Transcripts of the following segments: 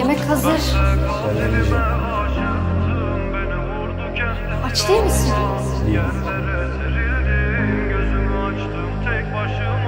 Yemek hazır. Aç değil misin? Yerlere serildim, gözümü açtım tek başıma.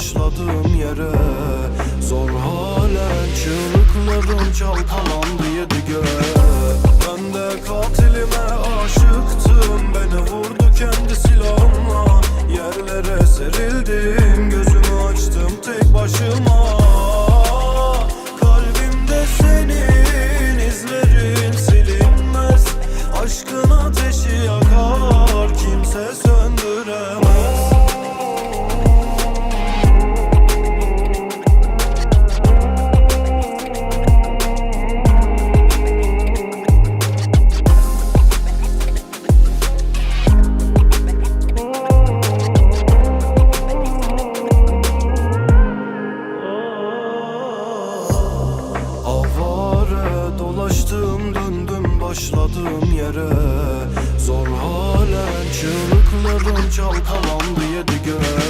Başladım yere. Zor halen çığlıklarım çalkalandı yedi göğe. Ben de katilime Dolaştım döndüm başladım yere. Zor halen çığlıklarım çalkalandı yedi göğe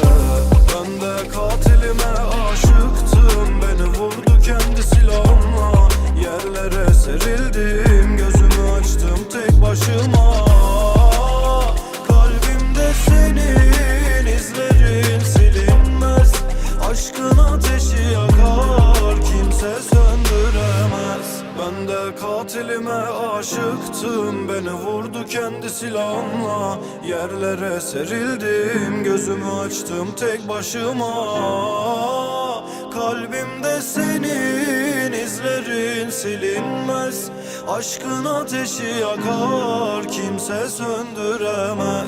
Ben de katilime aşıktım Beni vurdu kendi silahımla Yerlere serildim Gözümü açtım tek başıma. Kalbimde senin izlerin silinmez. Aşkın ateşi yakar kimse söndüremez